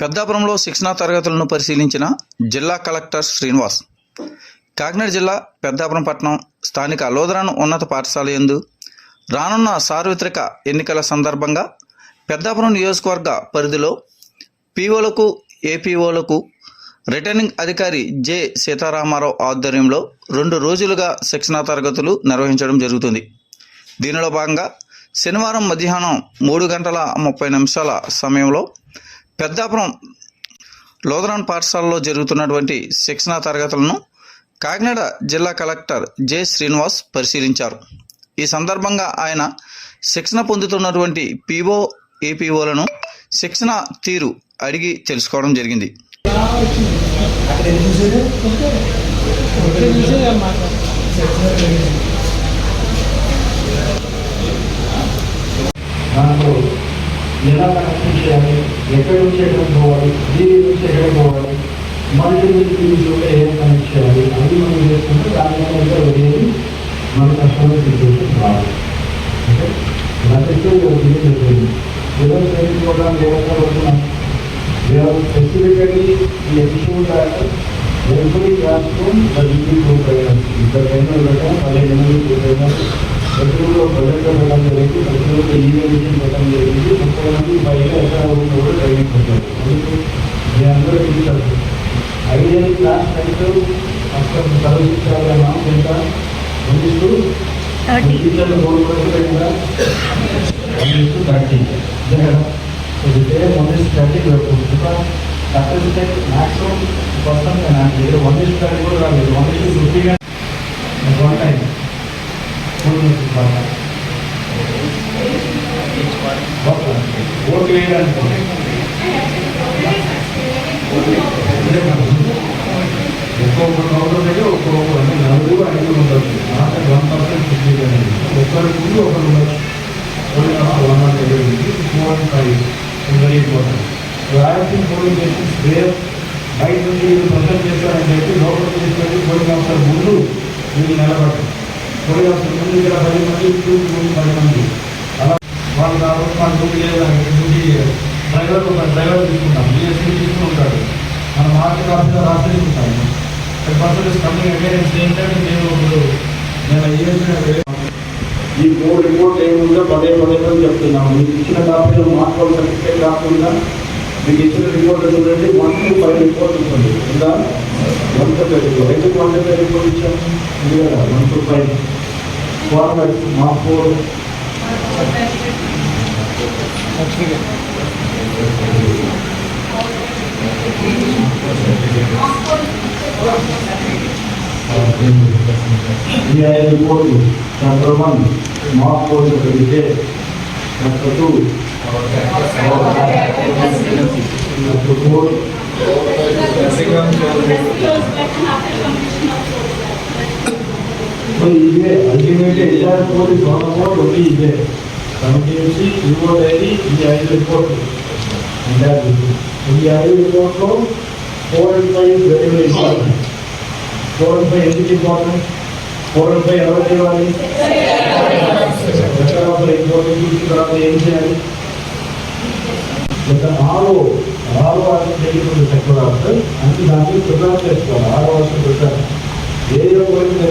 పెద్దాపురంలో శిక్షణా తరగతులను పరిశీలించిన జిల్లా కలెక్టర్ శ్రీనివాస్ కాకినాడ జిల్లా పెద్దాపురం పట్టణం స్థానిక లోదరాన్ ఉన్నత పాఠశాల యందు రానున్న సార్వత్రిక ఎన్నికల సందర్భంగా పెద్దాపురం నియోజకవర్గ పరిధిలో పీఓలకు ఏపీఓలకు రిటర్నింగ్ అధికారి జె. సీతారామారావు ఆధ్వర్యంలో రెండు రోజులుగా శిక్షణా తరగతులు నిర్వహించడం జరుగుతుంది. దీనిలో భాగంగా శనివారం మధ్యాహ్నం మూడు గంటల ముప్పై నిమిషాల సమయంలో పెద్దాపురం లోదరాన్ పాఠశాలలో జరుగుతున్నటువంటి శిక్షణా తరగతులను కాకినాడ జిల్లా కలెక్టర్ జె శ్రీనివాస్ పరిశీలించారు. ఈ సందర్భంగా ఆయన శిక్షణ పొందుతున్నటువంటి పీఓ ఏపీఓలను శిక్షణ తీరు అడిగి తెలుసుకోవడం జరిగింది. దాంట్లో ఎలా కనెక్షన్ చేయాలి? ఎక్కడి నుంచి ఎక్కడ పోవాలి? దీని నుంచి ఎక్కడ పోవాలి? మల్టీ నుంచి దీనిలో ఏం కనెక్ట్ చేయాలి? అది మనం చేసుకుంటే దాని మీద వెళ్ళేది మన కస్టమర్ సిచ్యువేషన్ రావాలి. అంటే ఓకే దాంట్లో చెప్పింది ఏదో ట్రైనింగ్ ప్రోగ్రామ్ ఏదైనా వస్తున్నాం They are specifically the episode that every పదిహేను the DP program, the general letter, the general program, పెట్టడం జరిగింది ప్రతి ప్రతిలో ఈవెంట్ పెట్టడం జరిగింది. ముప్పై మంది పైగా ఎక్కడ కూడా ట్రైనింగ్ పెట్టారు అందుకే మీ అందరూ టీచర్స్ ఐడియల్ క్లాస్ అయితే అక్కడ సర్వశిక్షాలన్నా ఎంత థర్టీ. One is static కూడా రాలేదు. Time. Four minutes బాగా. బాగా. ఓటు వేయడానికి. ఒక్కొక్క నౌకరు దగ్గర ఒక్కొక్క అంటే నలుగురు ఐదు ఉండొచ్చు నాకు వన్ పర్సెంట్ ఫిఫ్టీ ఒకరి ముందు ఒకరు ఉండొచ్చు one nought eight four and five very important Rayalaseema polling stations where బయట నుంచి వీళ్ళు ప్రజెంట్ చేస్తారని చెప్పి లోపల తీసుకెళ్ళి పోలింగ్ ఆఫీసర్ ముందు వీళ్ళు నిలబడి పోలింగ్ ఆఫీసర్ ముందు ఇక్కడ పది మంది చూసి ముందు పది మంది అలా వాళ్ళు కాబట్టి మన డ్యూటీ లేదు డ్యూటీ డ్రైవర్ ఒక డ్రైవర్ తీసుకుంటాం బిఎస్సీ తీసుకుంటాడు మన మార్కెట్ ఆఫీసర్ రాసి తీసుకుంటాము person is coming again same time నేను ఇప్పుడు నేను ఏ ఈ మూడు రిపోర్ట్ ఏముందో పదే పదే పదే చెప్తున్నాము. మీకు ఇచ్చిన కాపీలో మార్పులు సర్టిఫికేట్ కాకుండా మీకు ఇచ్చిన రిపోర్ట్ చూడండి. వన్ టు ఫైవ్ రిపోర్ట్ ఉంటుంది ఉందా? One two five report. ఎందుకు వన్ టు ఫైవ్ రిపోర్ట్ ఇచ్చాము ఇది కదా? One two five. ఫార్మాట్ మా ఫోర్ ఈ ఐదు రిపోర్ట్లు చాప్టర్ వన్ మార్క్ కోర్స్ కలిగితే chapter two chapter four so ఇవే అల్టిమేట్ ఎగ్జామ్ కోడ్ గవర్నమెంట్ ఒకటి ఇవే కమిటీ నుంచి రిపోర్ట్ అయ్యి ఈ ఐదు రిపోర్ట్లు అంటే ఈ ఐదు రిపోర్ట్లో four and five very very important four and five ఎందుకు ఇంపార్టెంట్ ఫోర్ అండ్ ఫైవ్ ఎవరు ఇవ్వాలి ఎక్కడ ఒకరు ఇంపార్టెంట్ చూసిన తర్వాత ఏం చేయాలి ఒక ఆరో ఆరో వర్షం తెలియకుండా సెక్టర్ అంటే దాన్ని ప్రిపేర్ చేసుకోవాలి ఆరో వర్షం ప్రిపేర్ ఏ